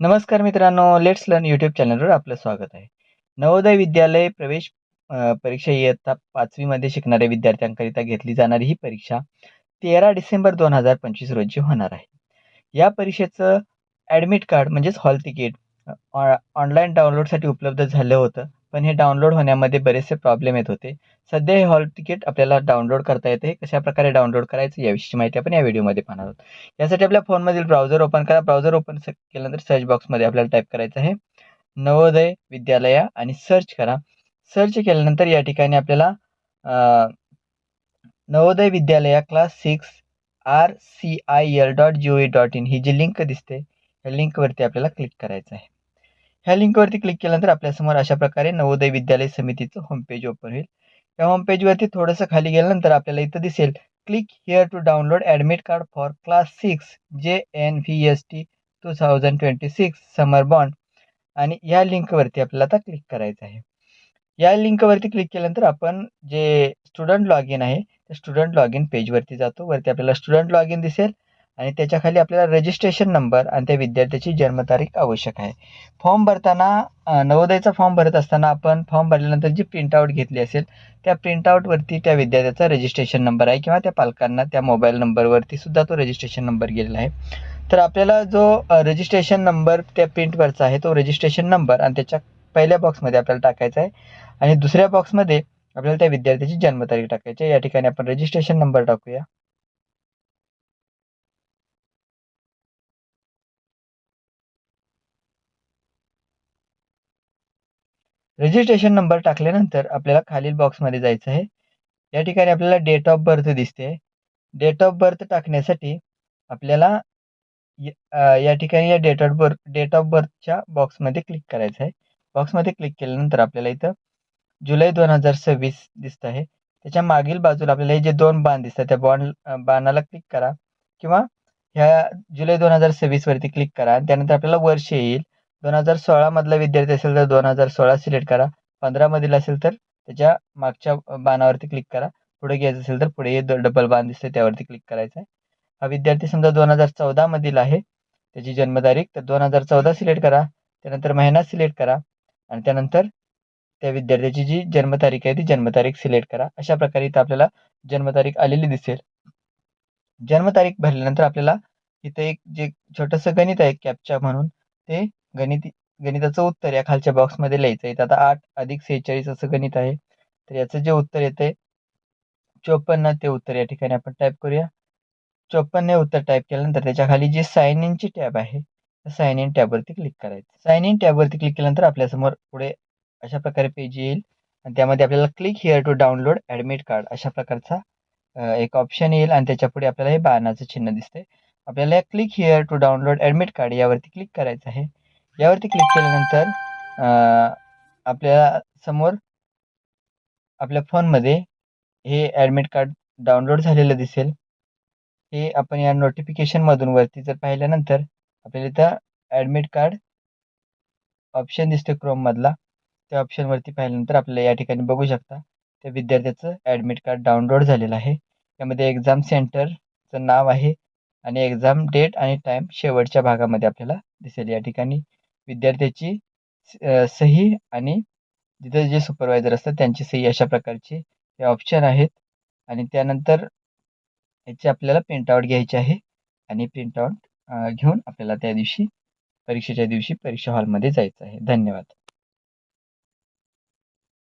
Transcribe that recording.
नमस्कार मित्रांनो let's learn YouTube चॅनलवर आपलं स्वागत आहे. नवोदय विद्यालय प्रवेश परीक्षा इयत्ता पाचवीमध्ये शिकणाऱ्या विद्यार्थ्यांकरिता घेतली जाणारी ही परीक्षा तेरा डिसेंबर दोन हजार पंचवीस रोजी होणार आहे. या परीक्षेचं ॲडमिट कार्ड म्हणजेच हॉल तिकीट ऑनलाईन डाउनलोडसाठी उपलब्ध झालं होतं. पण हे डाउनलोड होण्यामध्ये बरेचसे प्रॉब्लेम येत होते. सध्या हे हॉल तिकीट आपल्याला डाउनलोड करता येते. कशा प्रकारे डाउनलोड करायचं याविषयी माहिती आपण या व्हिडिओमध्ये पाहणार आहोत. यासाठी आपल्या फोनमधील ब्राउझर ओपन करा. ब्राउझर ओपन केल्यानंतर सर्च बॉक्समध्ये आपल्याला टाईप करायचं आहे. नवोदय विद्यालया आणि सर्च करा. सर्च केल्यानंतर या ठिकाणी आपल्याला Navodaya विद्यालया class six R C I L dot G O dot in ही जी लिंक दिसते ह्या लिंकवरती आपल्याला क्लिक करायचं आहे. ह्या लिंकवरती क्लिक केल्यानंतर आपल्यासमोर अशा प्रकारे नवोदय विद्यालय समितीचं होमपेज ओपन होईल. या होमपेजवरती थोडंसं खाली गेल्यानंतर आपल्याला इथं दिसेल click here to download admit card for class six J N V S T two thousand twenty six summer bound आणि या लिंकवरती आपल्याला आता क्लिक करायचं आहे. या लिंकवरती क्लिक केल्यानंतर आपण जे स्टुडंट लॉग इन आहे त्या स्टुडंट लॉग इन पेजवरती जातो. वरती आपल्याला स्टुडंट लॉग इन दिसेल. आणि त्याच्याखाली आपल्याला रजिस्ट्रेशन नंबर आणि त्या विद्यार्थ्याची जन्मतारीख आवश्यक आहे. फॉर्म भरताना नवोदयचा फॉर्म भरत असताना आपण फॉर्म भरल्यानंतर जी प्रिंटआउट घेतली असेल त्या प्रिंटआउटवरती त्या विद्यार्थ्याचा रजिस्ट्रेशन नंबर आहे किंवा त्या पालकांना त्या मोबाईल नंबरवरती सुद्धा तो रजिस्ट्रेशन नंबर गेलेला आहे. तर आपल्याला जो रजिस्ट्रेशन नंबर त्या प्रिंटवरचा आहे तो रजिस्ट्रेशन नंबर आणि त्याच्या पहिल्या बॉक्समध्ये आपल्याला टाकायचा आहे. आणि दुसऱ्या बॉक्समध्ये आपल्याला त्या विद्यार्थ्याची जन्मतारीख टाकायची आहे. या ठिकाणी आपण रजिस्ट्रेशन नंबर टाकूया. रजिस्ट्रेशन नंबर टाकल्यानंतर आपल्याला खालील बॉक्समध्ये जायचं आहे. या ठिकाणी आपल्याला डेट ऑफ बर्थ दिसते. डेट ऑफ बर्थ टाकण्यासाठी आपल्याला या ठिकाणी या date of birth date of बर्थच्या बॉक्समध्ये क्लिक करायचं आहे. बॉक्समध्ये क्लिक केल्यानंतर आपल्याला इथं जुलै दोन हजार सव्वीस दिसत आहे. त्याच्या मागील बाजूला आपल्याला हे जे दोन बाण दिसतात त्या बॉन्ड बाणाला क्लिक करा. किंवा ह्या जुलै दोन हजार सव्वीसवरती क्लिक करा. त्यानंतर आपल्याला वर्ष येईल. दोन हजार सोळामधला विद्यार्थी असेल तर दोन हजार सोळा सिलेक्ट करा. पंधरामधील असेल तर त्याच्या मागच्या बाणावरती क्लिक करा. पुढे घ्यायचं असेल तर पुढे डबल बाण दिसते त्यावरती क्लिक करायचं आहे हा विद्यार्थी समजा दोन हजार चौदामधील आहे त्याची जन्मतारीख तर दोन हजार चौदा सिलेक्ट करा. त्यानंतर महिना सिलेक्ट करा. आणि त्यानंतर त्या विद्यार्थ्याची जी जन्मतारीख आहे ती जन्मतारीख सिलेक्ट करा. अशा प्रकारे इथं आपल्याला जन्मतारीख आलेली दिसेल. जन्मतारीख भरल्यानंतर आपल्याला इथं एक जे छोटंसं गणित आहे कॅपचा म्हणून ते गणित गणिताचं उत्तर या खालच्या बॉक्समध्ये लिहायचं आहे आता आठ अधिक सेहेचाळीस असं गणित आहे. तर याचं जे उत्तर येते चोपन्न ते उत्तर या ठिकाणी आपण टाईप करूया. चोपन्न हे उत्तर टाईप केल्यानंतर त्याच्याखाली जी साइन इनची टॅब आहे साइन इन टॅबवरती क्लिक करायचं. साइन इन टॅबवरती क्लिक केल्यानंतर आपल्यासमोर पुढे अशा प्रकारे पेज येईल. आणि त्यामध्ये आपल्याला click here to download admit card अशा प्रकारचा एक ऑप्शन येईल. आणि त्याच्या पुढे आपल्याला हे बाणाचं चिन्ह दिसते आपल्याला click here to download admit card यावरती क्लिक करायचं आहे. यावरती क्लिक केल्यानंतर आपल्यासमोर आपल्या फोनमध्ये हे ॲडमिट कार्ड डाउनलोड झालेलं दिसेल. हे आपण या नोटिफिकेशनमधून वरती जर पाहिल्यानंतर आपल्याला इथं ॲडमिट कार्ड ऑप्शन दिसतो क्रोममधला त्या ऑप्शनवरती पाहिल्यानंतर आपल्याला या ठिकाणी बघू शकता त्या विद्यार्थ्याचं ॲडमिट कार्ड डाउनलोड झालेलं आहे. त्यामध्ये एक्झाम सेंटरचं नाव आहे आणि एक्झाम डेट आणि टाईम शेवटच्या भागामध्ये आपल्याला दिसेल या ठिकाणी. विद्यार्थ्याची सही आणि तिथं जे सुपरवायझर असतात त्यांची सही अशा प्रकारचे हे ऑप्शन आहेत. आणि त्यानंतर याचे आपल्याला प्रिंटआउट घ्यायचे आहे आणि प्रिंटआउट घेऊन आपल्याला त्या दिवशी परीक्षेच्या दिवशी परीक्षा हॉलमध्ये जायचं आहे. धन्यवाद.